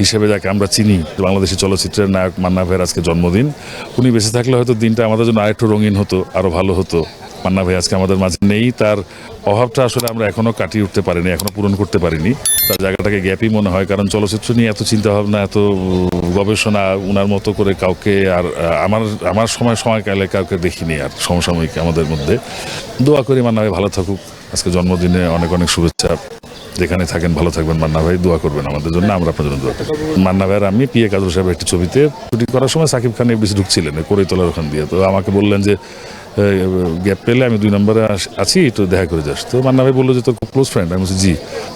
হিসেবে যাকে আমরা চিনি, বাংলাদেশি চলচ্চিত্রের নায়ক মান্না ভাইয়ের আজকে জন্মদিন। উনি বেঁচে থাকলে হয়তো দিনটা আমাদের জন্য আরেকটু রঙিন হতো আরও ভালো হতো। মান্না ভাই আজকে আমাদের মাঝে নেই, তার অভাবটা আসলে আমরা এখনও কাটিয়ে উঠতে পারিনি এখনও পূরণ করতে পারিনি। তার জায়গাটাকে গ্যাপই মনে হয়, কারণ চলচ্চিত্র নিয়ে এত চিন্তাভাবনা, এত গবেষণা, উনার মতো করে কাউকে আর আমার আমার সময় সময়কালে কাউকে দেখিনি আর সমসাময়িক আমাদের মধ্যে। দোয়া করি মান্না ভাই, ভালো থাকুক। আজকে জন্মদিনে অনেক অনেক শুভেচ্ছা। যেখানে থাকেন, ভালো থাকবেন, মান্না ভাই, দোয়া করবেন আমাদের জন্য, আমরা আপনার জন্য দোয়া মান্না ভাইয়ের আমি পিএ কাজল সাহেব একটি ছবিতে শুটিং করার সময় সাকিব খান বেশি ঢুকছিলেন করে তোলার ওখান দিয়ে। তো আমাকে বললেন যে গ্যাপ পেলে আমি দুই নম্বরে আছি, একটু দেখা করে যাস। তো মান্না ভাই বলল যে, তোর ক্লোজ ফ্রেন্ড আমি বলছি, জি।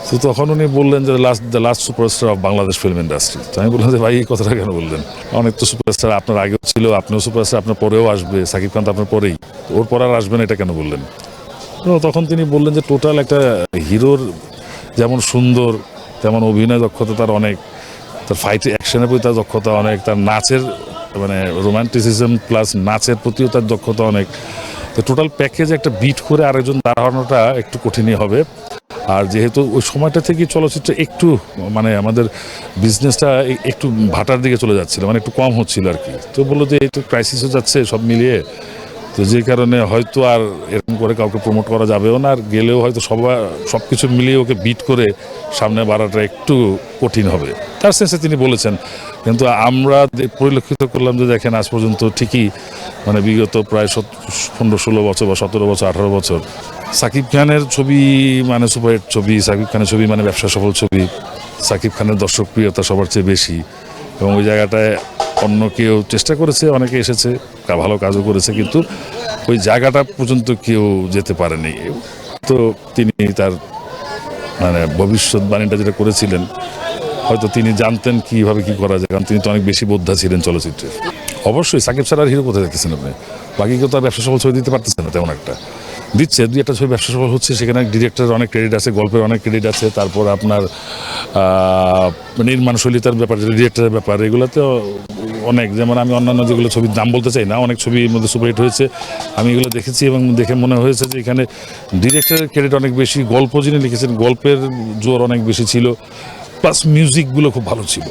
তো তখন উনি বললেন যে last the last superstar of Bangladesh film industry তো আমি বললাম যে, ভাই, এই কথাটা কেন বললেন? অনেক তো সুপারস্টার আপনার আগেও ছিল, আপনিও সুপারস্টার আপনার পরেও আসবে, সাকিব খান তো আপনার পরেই। ওর পর আর আসবেন এটা কেন বললেন? তো তখন তিনি বললেন যে টোটাল একটা হিরোর যেমন সুন্দর, তেমন অভিনয় দক্ষতা তার অনেক। তার ফাইট অ্যাকশনের প্রতি তার দক্ষতা অনেক, তার নাচের মানে রোমান্টিসিজম প্লাস নাচের প্রতিও তার দক্ষতা অনেক। তো টোটাল প্যাকেজ একটা বিট করে আরেকজন দাঁড়ানোটা একটু কঠিনই হবে। আর যেহেতু ওই সময়টা থেকে চলচ্চিত্র একটু মানে আমাদের বিজনেসটা একটু ভাটার দিকে চলে যাচ্ছিল মানে একটু কম হচ্ছিল আর কি। তো বলল যে, এই তো ক্রাইসিসও যাচ্ছে, সব মিলিয়ে তো যে কারণে হয়তো আর এরকম করে কাউকে প্রমোট করা যাবেও না, আর গেলেও হয়তো সবাই সব কিছু মিলিয়ে ওকে বিট করে সামনে বাড়াটা একটু কঠিন হবে। তার সেন্সে তিনি বলেছেন। কিন্তু আমরা পরিলক্ষিত করলাম যে দেখেন আজ পর্যন্ত ঠিকই মানে বিগত প্রায় সত- পনেরো, ষোলো বছর বা সতেরো বছর, আঠারো বছর, সাকিব খানের ছবি মানে সুপারহিট ছবি, সাকিব খানের ছবি মানে ব্যবসা সফল ছবি, সাকিব খানের দর্শকপ্রিয়তা সবার চেয়ে বেশি এবং ওই জায়গাটায় অন্য কেউ চেষ্টা করেছে অনেকে এসেছে ভালো কাজও করেছে কিন্তু ওই জায়গাটা পর্যন্ত কেউ যেতে পারেনি। তো তিনি তার মানে ভবিষ্যৎবাণীটা যেটা করেছিলেন হয়তো তিনি জানতেন কীভাবে কি করা যায় কারণ তিনি তো অনেক বেশি বোদ্ধা ছিলেন চলচ্চিত্রে। অবশ্যই সাকিব আর হিরো কোথায় দেখতেছেন আপনি? বাকি কেউ তো আর ব্যবসা সফল ছবি দিতে পারতেছে না তেমন একটা। দিচ্ছে দুই একটা ছবি ব্যবসা সফল হচ্ছে সেখানে ডিরেক্টরের অনেক ক্রেডিট আছে গল্পের অনেক ক্রেডিট আছে তারপর আপনার আহ, নির্মাণ শৈলিতার ব্যাপার ডিরেক্টরের ব্যাপার এগুলোতে অনেক, যেমন আমি অন্যান্য যেগুলো ছবির নাম বলতে চাই না, অনেক ছবির মধ্যে সুপারহিট হয়েছে। আমি এগুলো দেখেছি এবং দেখে মনে হয়েছে যে এখানে ডিরেক্টরের ক্রেডিট অনেক বেশি, গল্প যিনি লিখেছেন, গল্পের জোর অনেক বেশি ছিল প্লাস মিউজিকগুলো খুব ভালো ছিল।